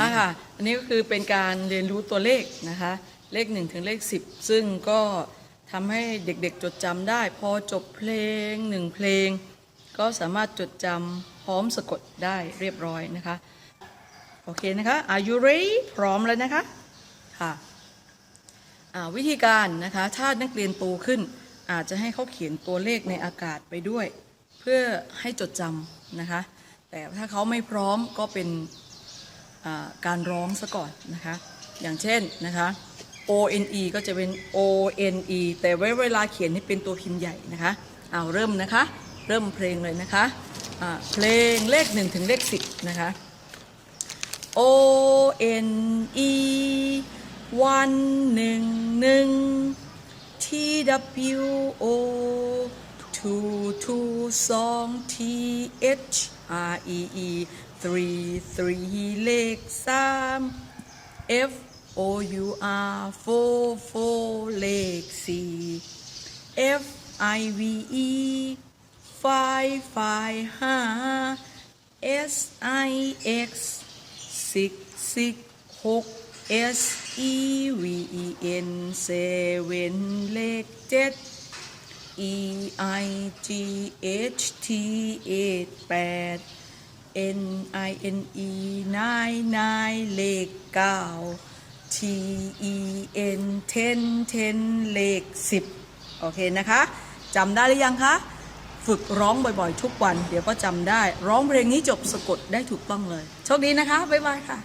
อ่าค่ะอันนี้ก็คือเป็นการเรียนรู้ตัวเลขนะคะ เลข 1 ถึงเลข 10 ซึ่งก็ทำให้เด็กๆจดจำได้ พอจบเพลงหนึ่งเพลง ก็สามารถจดจำพร้อมสะกดได้เรียบร้อยนะคะ โอเคนะคะ Are you ready พร้อมแล้วนะคะ ค่ะ วิธีการนะคะถ้านักเรียนโตขึ้น อาจจะให้เขาเขียนตัวเลขในอากาศไปด้วย เพื่อให้จดจำนะคะ แต่ถ้าเขาไม่พร้อมก็เป็นการร้องซะก่อนนะคะ อย่างเช่นนะคะ O N E ก็จะเป็น O N E แต่ไว้เวลาเขียนนี่เป็นตัวพิมพ์ใหญ่นะคะเอาเริ่มนะคะ เริ่มเพลงเลยนะคะอ่าเพลงเลข1ถึงเลข10นะคะ O N E วันหนึ่ง หนึ่ง T W O two two สอง T H R E E three three เลขสาม F O U R four four เลขสี่ F I V E five five ห้า S I X six six หก S E V E N seven เลขเจ็ด E I G H T eight แปด N I N E nine nine เลขเก้า T E N ten ten เลขสิบโอเคนะคะจำได้หรือยังคะ ฝึกร้องบ่อยๆ ทุกวัน เดี๋ยวก็จำได้ ร้องเพลงนี้จบสะกดได้ถูกต้องเลย โชคดีนะคะ บ๊ายบายค่ะ